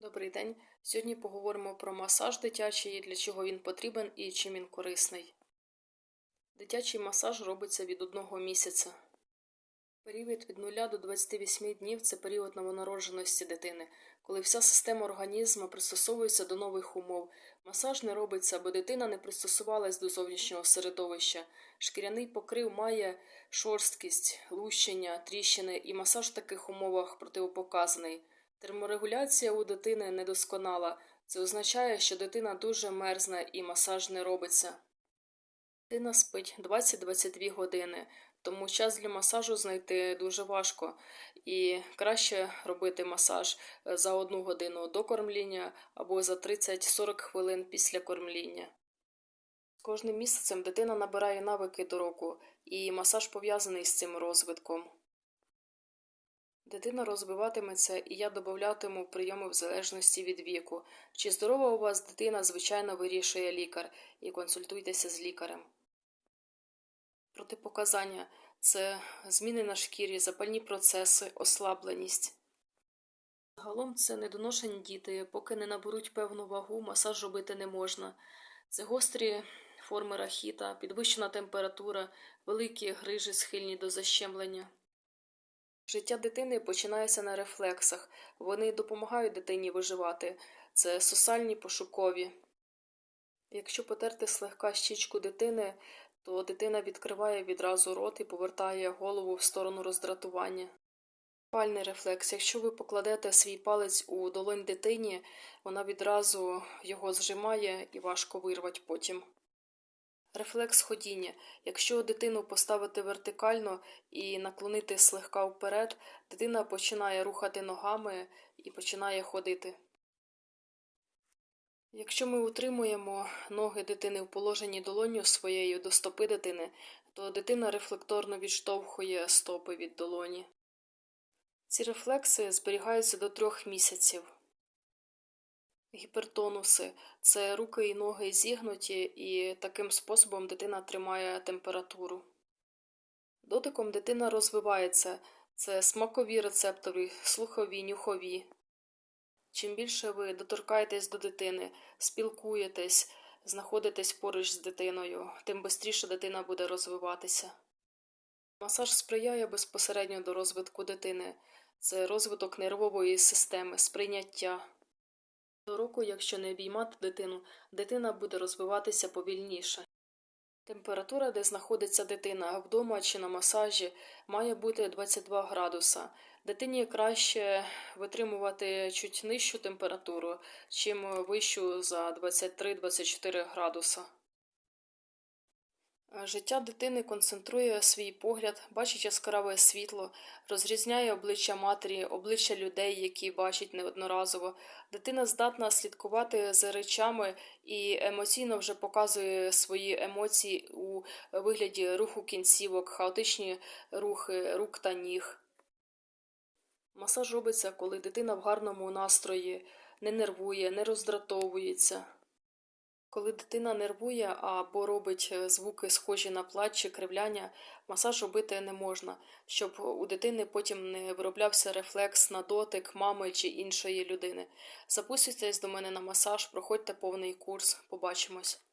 Добрий день. Сьогодні поговоримо про масаж дитячий, для чого він потрібен і чим він корисний. Дитячий масаж робиться від одного місяця. Період від 0 до 28 днів це період новонародженості дитини, коли вся система організму пристосовується до нових умов. Масаж не робиться, бо дитина не пристосувалась до зовнішнього середовища. Шкіряний покрив має шорсткість, лущення, тріщини, і масаж в таких умовах противопоказаний. Терморегуляція у дитини недосконала. Це означає, що дитина дуже мерзне і масаж не робиться. Дитина спить 20-22 години, тому час для масажу знайти дуже важко. І краще робити масаж е, за одну годину до кормління або за 30-40 хвилин після кормління. З кожним місяцем дитина набирає навики до року, і масаж пов'язаний з цим розвитком. Дитина розвиватиметься, і я додатиму прийоми в залежності від віку. Чи здорова у вас дитина, звичайно, вирішує лікар, і консультуйтеся з лікарем. Протипоказання це зміни на шкірі, запальні процеси, ослабленість. Загалом це недоношені діти, поки не наберуть певну вагу, масаж робити не можна. Це гострі форми рахіта, підвищена температура, великі грижі, схильні до защемлення. Життя дитини починається на рефлексах. Вони допомагають дитині виживати. Це сосальні пошукові. Якщо потерти слегка щічку дитини, то дитина відкриває відразу рот і повертає голову в сторону роздратування. Пальний рефлекс. Якщо ви покладете свій палець у долонь дитині, вона відразу його зжимає і важко вирвати потім. Рефлекс ходіння. Якщо дитину поставити вертикально і наклонити слегка вперед, дитина починає рухати ногами і починає ходити. Якщо ми утримуємо ноги дитини в положенні долоню своєю до стопи дитини, то дитина рефлекторно відштовхує стопи від долоні. Ці рефлекси зберігаються до трьох місяців. Гіпертонуси це руки і ноги зігнуті, і таким способом дитина тримає температуру. Дотиком дитина розвивається це смакові рецептори, слухові, нюхові. Чим більше ви доторкаєтесь до дитини, спілкуєтесь, знаходитесь поруч з дитиною, тим швидше дитина буде розвиватися. Масаж сприяє безпосередньо до розвитку дитини, це розвиток нервової системи, сприйняття. До року, якщо не обіймати дитину, дитина буде розвиватися повільніше. Температура, де знаходиться дитина вдома чи на масажі, має бути 22 градуса. Дитині краще витримувати чуть нижчу температуру, чим вищу за 23-24 градуса. Життя дитини концентрує свій погляд, бачить яскраве світло, розрізняє обличчя матері, обличчя людей, які бачить неодноразово. Дитина здатна слідкувати за речами і емоційно вже показує свої емоції у вигляді руху кінцівок, хаотичні рухи рук та ніг. Масаж робиться, коли дитина в гарному настрої, не нервує, не роздратовується. Коли дитина нервує або робить е, звуки, схожі на плач чи кривляння, масаж робити не можна, щоб у дитини потім не вироблявся рефлекс на дотик мами чи іншої людини. Записуйтесь до мене на масаж, проходьте повний курс. Побачимось.